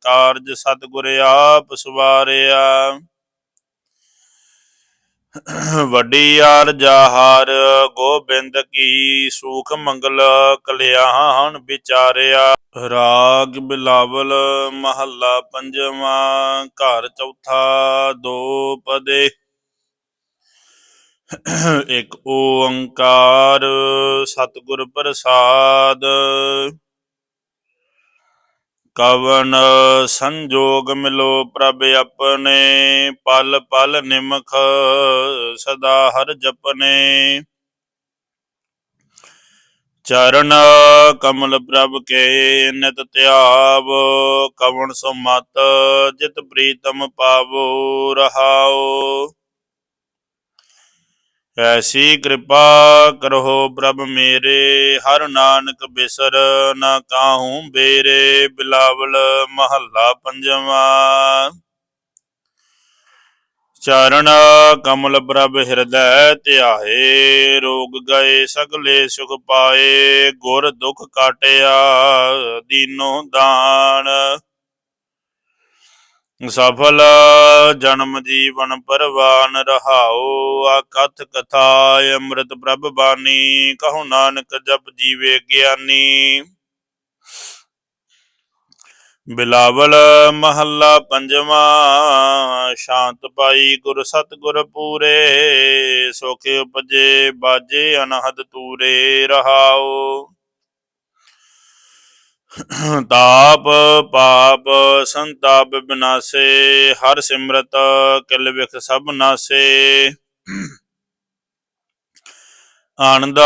ਕਾਰਜ ਸਤਿਗੁਰ ਆਪ ਸਵਾਰਿਆ। ਵੱਡੀ ਆਰਜਾ ਹਾਰ ਗੋਬਿੰਦ ਕੀ ਸੂਖ ਮੰਗਲ ਕਲਿਆਣ ਵਿਚਾਰਿਆ। ਰਾਗ ਬਿਲਾਵਲ ਮਹੱਲਾ ਪੰਜਵਾਂ, ਘਰ ਚੌਥਾ ਦੋ ਪਦੇ। ਇੱਕ ਓੰਕਾਰ ਸਤਿਗੁਰ ਪ੍ਰਸਾਦ। ਕਵਨ ਸੰਜੋਗ ਮਿਲੋ ਪ੍ਰਭ ਆਪਣੇ, ਪਲ ਪਲ ਨਿਮਖ ਸਦਾ ਹਰ ਜਪਨੇ। ਚਰਨ ਕਮਲ ਪ੍ਰਭ ਕੇ ਨਿਤ ਧਿਆਵ ਕਵਨ ਸੋ ਜਿਤ ਪ੍ਰੀਤਮ ਪਾਵੋ ਰਹਾਓ। ਐਸੀ ਕਿਰਪਾ ਕਰੋ ਪ੍ਰਭ ਮੇਰੇ, ਹਰ ਨਾਨਕ ਬਿਸਰ ਨਾ ਕਾਹੂ ਬੇਰੇ, ਬਿਲਾਵਲ ਮਹੱਲਾ ਪੰਜਵਾਂ। ਚਰਨ ਕਮਲ ਪ੍ਰਭ ਹਿਰਦੈ ਧਿਆਏ, ਰੋਗ ਗਏ ਸਗਲੇ ਸੁਖ ਪਾਏ, ਗੁਰ ਦੁਖ ਕਾਟਿਆ, ਦੀਨੋ ਦਾਨ। ਸਫਲ ਜਨਮ ਜੀਵਨ ਪਰਵਾਨ ਰਹਾਓ ਆਕਥ ਕਥਾ ਅੰਮ੍ਰਿਤ ਪ੍ਰਭ ਬਾਣੀ ਕਹੋ ਨਾਨਕ ਜਪ ਜੀਵੇ ਗਿਆਨੀ। ਬਿਲਾਵਲ ਮਹੱਲਾ ਪੰਜਵਾਂ, ਸ਼ਾਂਤ ਪਾਈ ਗੁਰ ਸਤਗੁਰ ਪੂਰੇ, ਸੁਖ ਉਪਜੇ ਬਾਜੇ ਅਨਹਦ ਤੂਰੇ ਰਹਾਓ। ਤਾਪ ਪਾਪ ਸੰਤਾਪ ਬਿਨਾਸੇ, ਹਰ ਸਿਮਰਤ ਕਿਲ ਵਿਖ ਸਭ ਨਾਸੇ। ਆਨੰਦ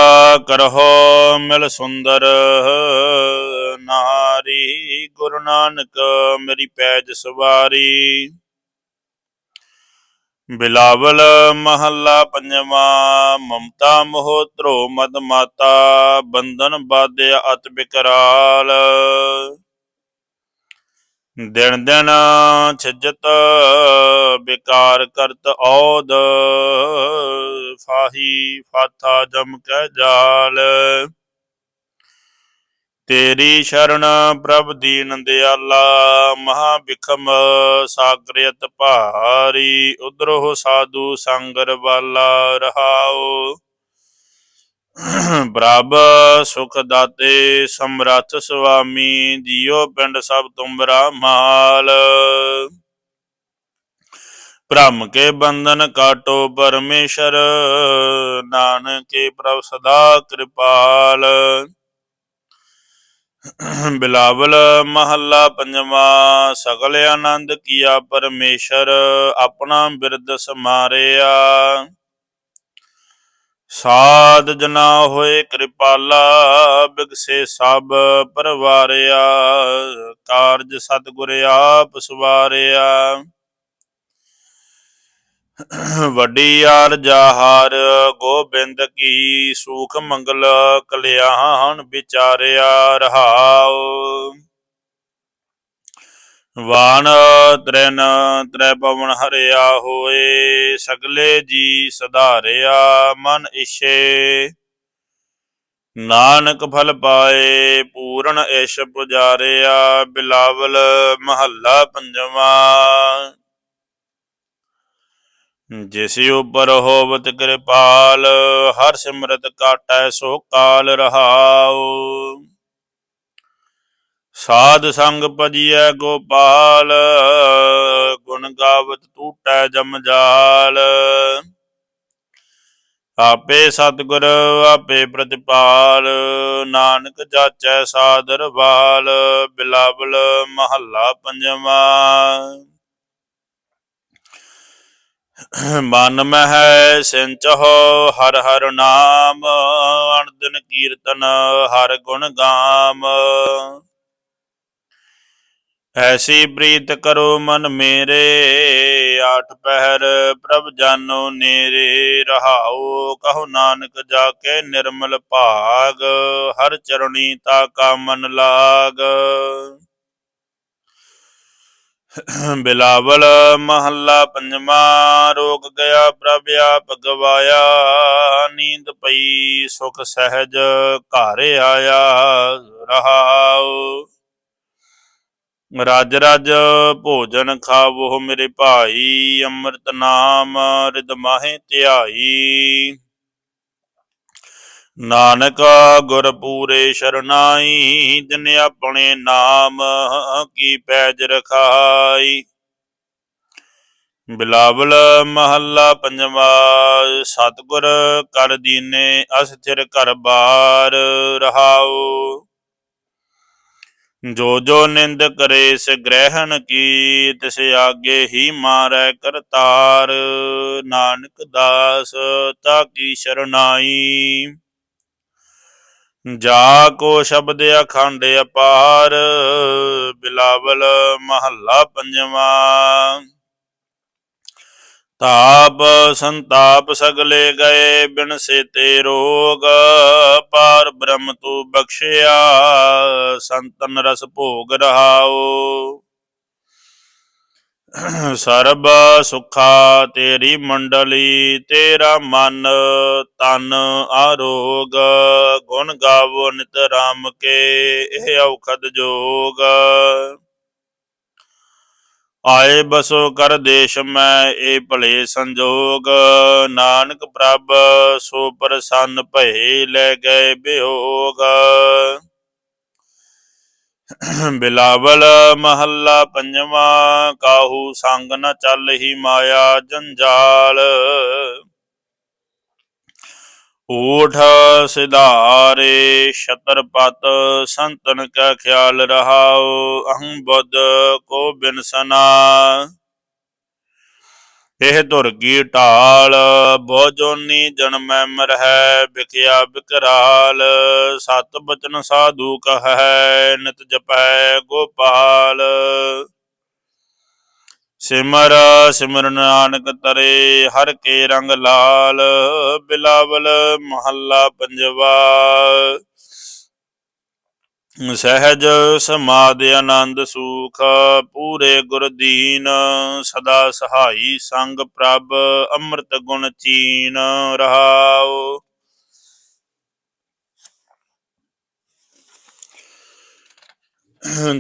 ਕਰਹੁ ਮਿਲ ਸੁੰਦਰ, ਨਾਰੀ ਗੁਰੂ ਨਾਨਕ ਮੇਰੀ ਪੈਜ ਸਵਾਰੀ। ਬਿਲਾਵਲ ਮਹੱਲਾ ਪੰਜਵਾਂ, ਮਮਤਾ ਮੋਹ ਧਰੋ ਮਦ ਮਾਤਾ, ਬੰਧਨ ਬਾਧਿਆ ਅਤ ਬਿਕਰਾਲ। ਦਿਨ ਦਿਨ ਛਜਤ ਬਿਕਾਰ ਕਰਤ ਔਦ ਫਾਹੀ ਫਾਥਾ ਜਮ ਕੈ ਜਾਲ। ਤੇਰੀ ਸ਼ਰਨ ਪ੍ਰਭ ਦੀਨ ਦਿਆਲਾ ਮਹਾ ਬਿਖਮ ਸਾਗਰਿਤ ਭਾਰੀ ਉਧਰੋ ਸਾਧੂ ਸੰਗਰ ਵਾਲਾ ਰਹਾਓ ਪ੍ਰਭ ਸੁਖ ਦਾਤੇ, ਸਮਰੱਥ ਸੁਆਮੀ, ਜੀਉ ਪਿੰਡ ਸਭ ਤੁਮਰਾ ਮਾਲ। ਭ੍ਰਮ ਕੇ ਬੰਧਨ ਕਾਟੋ ਪਰਮੇਸ਼ਰ, ਨਾਨਕੇ ਪ੍ਰਭ ਸਦਾ ਕਿਰਪਾਲ। ਬਿਲਾਵਲ ਮਹੱਲਾ ਪੰਜਵਾਂ, ਸਗਲ ਆਨੰਦ ਕੀਆ ਪਰਮੇਸ਼ਰ, ਆਪਣਾ ਬਿਰਦ ਸਮਾਰਿਆ। ਸਾਧ ਜਨਾ ਹੋਏ ਕਿਰਪਾਲਾ, ਬਿਗਸੇ ਸਭ ਪਰਵਾਰਿਆ। ਕਾਰਜ ਸਤਿਗੁਰ ਆਪ ਸਵਾਰਿਆ। ਵੱਡੀ ਆਰਜਾ ਹਾਰ ਗੋਬਿੰਦ ਕੀ ਸੂਖ ਮੰਗਲ ਕਲਿਆਣ ਵਿਚਾਰਿਆ ਰਹਾਉ। ਵਾਨ ਤ੍ਰਿਨ ਤ੍ਰੈ ਪਵਨ ਹਰਿਆ ਹੋਏ, ਸਗਲੇ ਜੀ ਸਧਾਰਿਆ ਮਨ ਇਛੇ। ਨਾਨਕ ਫਲ ਪਾਏ, ਪੂਰਨ ਇਸ਼ ਪੁਜਾਰਿਆ, ਬਿਲਾਵਲ ਮਹੱਲਾ ਪੰਜਵਾਂ। ਜਿਸ ਉਪਰ ਹੋਵਤ ਕਿਰਪਾਲ, ਹਰ ਸਿਮਰਤ ਕਾਟੈ ਸੋ ਕਾਲ ਰਹਾਉ। ਸਾਧ ਸੰਗ ਭਜੀਐ ਗੋਪਾਲ, ਗੁਣ ਗਾਵਤ ਟੂਟੈ ਜਮਜਾਲ ਆਪੇ ਸਤਿਗੁਰ, ਆਪੇ ਪ੍ਰਤਿਪਾਲ, ਨਾਨਕ ਜਾਚੈ ਸਾਦਰ ਬਾਲ ਬਿਲਾਵਲ ਮਹੱਲਾ ਪੰਜਵਾਂ। ਮਨ ਮਹਿ ਸਿੰਚਹੁ, ਹਰ ਹਰ ਨਾਮ, ਅਣਦਿਨ ਕੀਰਤਨ, ਹਰ ਗੁਣ ਗਾਮ। ਐਸੀ ਪ੍ਰੀਤ ਕਰੋ ਮਨ ਮੇਰੇ, ਆਠ ਪਹਿਰ ਪ੍ਰਭ ਜਾਨੋ ਨੇਰੇ, ਰਹਾਉ ਕਹੋ ਨਾਨਕ ਜਾ ਕੇ ਨਿਰਮਲ ਭਾਗ, ਹਰ ਚਰਣੀ ਤਾ ਕਾ ਮਨ ਲਾਗ। ਬਿਲਾਵਲ ਮਹੱਲਾ ਪੰਜਵਾਂ ਰੋਗ ਗਿਆ ਪ੍ਰਭ ਆਪ ਗਵਾਇਆ, ਨੀਂਦ ਪਈ ਸੁਖ ਸਹਿਜ ਘਰ ਆਇਆ, ਰਹਾਉ। ਰਾਜ ਰਾਜ ਭੋਜਨ ਖਾਵੋ ਮੇਰੇ ਭਾਈ, ਅੰਮ੍ਰਿਤ ਨਾਮ ਰਿਦ ਮਾਹੇ ਧਿਆਈ। ਨਾਨਕ ਗੁਰ ਪੂਰੇ ਸ਼ਰਨਾਈ, ਜਿਨ ਆਪਣੇ ਨਾਮ ਕੀ ਪੈਜ ਰਖਾਈ। ਬਿਲਾਵਲ ਮਹੱਲਾ ਪੰਜਵਾ, ਸਤਿਗੁਰ ਕਰ ਦੀਨੇ ਅਸਥਿਰ ਘਰ ਬਾਰ ਰਹਾਓ ਜੋ ਜੋ ਨਿੰਦ ਕਰੇ ਸ ਗ੍ਰਹਿਣ ਕੀ ਤਿਸ ਆਗੇ ਹੀ ਮਾਰੈ ਕਰਤਾਰ। ਨਾਨਕ ਦਾਸ, ਤਾ ਕੀ ਸ਼ਰਨਾਈ। ਜਾ ਕੋ ਸ਼ਬਦ ਅਖੰਡ ਅਪਾਰ, ਬਿਲਾਵਲ ਮਹੱਲਾ ਪੰਜਵਾਂ। ਤਾਪ ਸੰਤਾਪ ਸਗਲੇ ਗਏ ਬਿਨ ਸੇਤੇ ਰੋਗ, ਪਾਰ ਬ੍ਰਹਮ ਤੂ ਬਖਸ਼ਿਆ, ਸੰਤਨ ਰਸ ਭੋਗ ਰਹਾਓ ਸਰਬ ਸੁਖਾ ਤੇਰੀ ਮੰਡਲੀ, ਤੇਰਾ ਮਨ, ਤਨ ਆਰੋਗ, ਗੁਣ ਗਾਵੋ ਨਿਤ ਰਾਮ ਕੇ, ਇਹ ਔਖਦ ਜੋਗ। ਆਏ ਬਸੋ ਕਰ ਦੇਸ਼ ਮੈਂ, ਇਹ ਭਲੇ ਸੰਜੋਗ। ਨਾਨਕ ਪ੍ਰਭ, ਸੋ ਪ੍ਰਸੰਨ ਭਏ ਲੈ ਗਏ ਬਿਯੋਗ ਬਿਲਾਵਲ ਮਹੱਲਾ ਪੰਜਵਾਂ, ਕਾਹੂ ਸੰਗ ਨ ਚੱਲਹੀ ਮਾਇਆ ਜੰਜਾਲ। ਊਠ ਸਿਧਾਰੇ ਛਤਰਪਤ, ਸੰਤਨ ਕਾ ਖਿਆਲ ਰਹਾਉ ਅਹੰ ਬੁੱਧ ਕੋ ਬਿਨਸਨਾ ਇਹ ਧੁਰ ਕੀ ਢਾਲ ਬਹੁ ਜੋਨੀ ਜਨਮੈ ਮਰਹਿ ਬਿਖਿਆ ਬਿਕਰਾਲ, ਸਤ ਬਚਨ ਸਾਧੂ ਕਹੈ, ਨਿਤ ਜਪੈ ਗੋਪਾਲ। ਸਿਮਰ ਸਿਮਰ ਨਾਨਕ ਤਰੇ, ਹਰ ਕੇ ਰੰਗ ਲਾਲ, ਬਿਲਾਵਲ ਮਹੱਲਾ ਪੰਜਵਾ। ਸਹਿਜ ਸਮਾਦ ਆਨੰਦ ਸੂਖ, ਪੂਰੇ ਗੁਰ ਦੀਨ, ਸਦਾ ਸਹਾਈ ਸੰਗ ਪ੍ਰਭ, ਅੰਮ੍ਰਿਤ ਗੁਣ ਚੀਨ ਰਹਾਉ।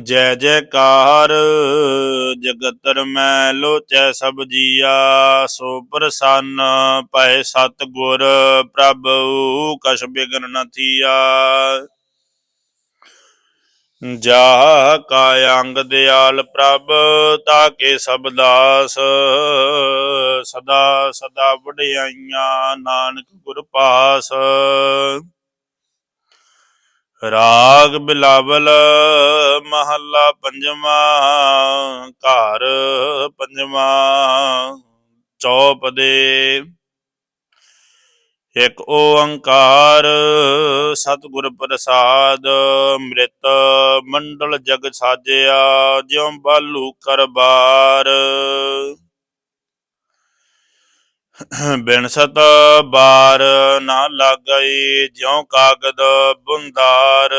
ਜੈ ਜੈਕਾਰ, ਜਗਤਰ ਮੈਂ ਲੋਚੈ ਸਭ ਜੀਆ, ਸੋ ਪ੍ਰਸੰਨ ਭੈ ਸਤ ਗੁਰ ਪ੍ਰਭ ਕਛ ਬਿਗਨ ਨ ਥੀਆ। ਜਾ ਕਾ ਅੰਗ ਦਿਆਲ ਪ੍ਰਭ, ਤਾਕੇ ਸਭ ਸਦਾ ਸਦਾ ਵਡਿਆਈਆਂ ਨਾਨਕ ਗੁਰ ਪਾਸ। ਰਾਗ ਬਿਲਾਵਲ ਮਹੱਲਾ ਪੰਜਵਾਂ, ਘਰ ਪੰਜਵਾਂ ਚੌਪ ਦੇ ਇਕ ਓੰਕਾਰ, ਸਤਿਗੁਰ ਪ੍ਰਸਾਦ ਮ੍ਰਿਤ ਮੰਡਲ ਜਗ ਸਾਜਿਆ, ਜਿਉ ਬਾਲੂ ਕਰਬਾਰ। ਬਿਨ ਸਤ ਬਾਰ ਨਾ ਲਾਗਈ, ਜਿਉ ਕਾਗਦ ਬੁੰਦਾਰ।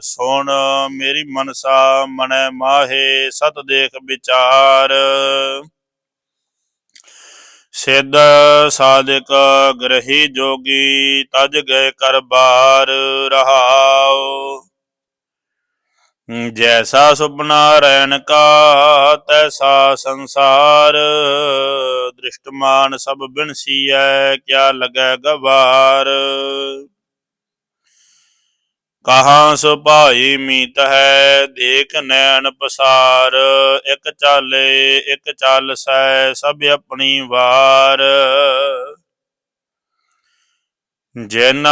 ਸੁਣ ਮੇਰੀ ਮਨਸਾ, ਮਨੈ ਮਾਹੇ, ਸਤ ਦੇਖ ਵਿਚਾਰ। ਸਿੱਧ ਸਾਧਕ ਗ੍ਰਹੀ ਜੋਗੀ ਤਜ ਗਏ ਕਰ ਬਾਰ ਰਹਾਉ। ਜੈਸਾ ਸੁਪਨਾ ਰੈਣ ਕਾ, ਤੈਸਾ ਸੰਸਾਰ। ਦ੍ਰਿਸ਼ਟਮਾਨ ਸਭ ਬਿਨਸੀਐ, ਕਿਆ ਲਗੈ ਗਵਾਰ। ਕਹਾਂ ਸੁਭਾਈ ਮੀਤ ਹੈ, ਦੇਖ ਨੈਣ ਪਸਾਰ। ਇੱਕ ਚਾਲੇ ਇੱਕ ਚੱਲ ਸੈ, ਸਭ ਆਪਣੀ ਵਾਰ। ਜਿਨ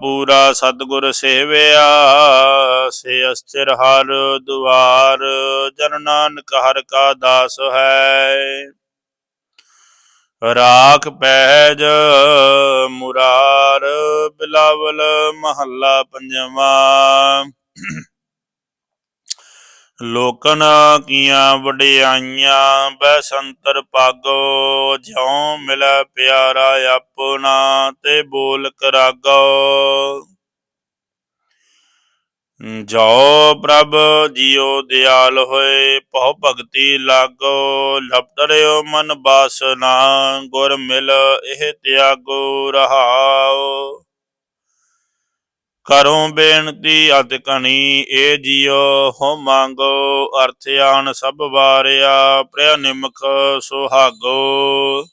ਪੂਰਾ ਸਤਿਗੁਰ ਸੇਵਿਆ, ਸੇ ਅਸਥਿਰ ਹਰ ਦੁਆਰ। ਜਨ ਨਾਨਕ ਹਰ ਕਾ ਦਾਸ ਹੈ। ਰਾਖ ਪੈਜ ਮੁਰਾਰ ਬਿਲਾਵਲ ਮਹੱਲਾ ਪੰਜਵਾ। ਲੋਕਨ ਕੀਆਂ ਵਡਿਆਈਆਂ, ਬੈਸੰਤਰ ਪਾਗੋ, ਜਿਉ ਮਿਲੈ ਪਿਆਰਾ ਆਪਣਾ, ਤੇ ਬੋਲ ਕਰਾਗੋ ਜੋ ਪ੍ਰਭ ਜੀਉ ਦਿਆਲ ਹੋਏ, ਭਉ ਭਗਤੀ ਲਾਗੋ ਲਪਟਰਿਓ ਮਨ ਬਾਸਨਾ, ਗੁਰ ਮਿਲ ਇਹ ਤਿਆਗੋ ਰਹਾਓ। ਕਰੋ ਬੇਨਤੀ ਅਤ ਕਣੀ, ਏ ਜਿਉ ਹੋ ਮੰਗੋ, ਅਰਥ ਆਨ ਸਭ ਵਾਰਿਆ ਪ੍ਰਿਆ ਨਿਮਖ ਸੁਹਾਗੋ।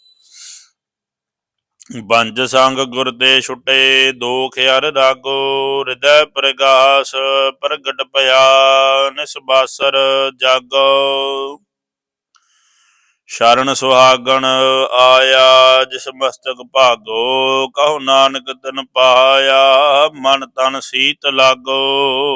ਬੰਜ ਸੰਗ ਗੁਰ ਤੇ ਛੁਟੇ, ਦੋਖ ਹਰ ਰਾਗੋ ਹਿਰਦੈ ਪ੍ਰਗਾਸ, ਪ੍ਰਗਟ ਭਇਆ ਨਿਸਬਾਸਰ ਜਾਗੋ। ਸ਼ਰਨ ਸੁਹਾਗਣ ਆਇਆ, ਜਿਸ ਮਸਤਕ ਭਾਗੋ, ਕਹੋ ਨਾਨਕ ਤਨ ਪਾਇਆ, ਮਨ ਤਨ ਸੀਤ ਲਾਗੋ।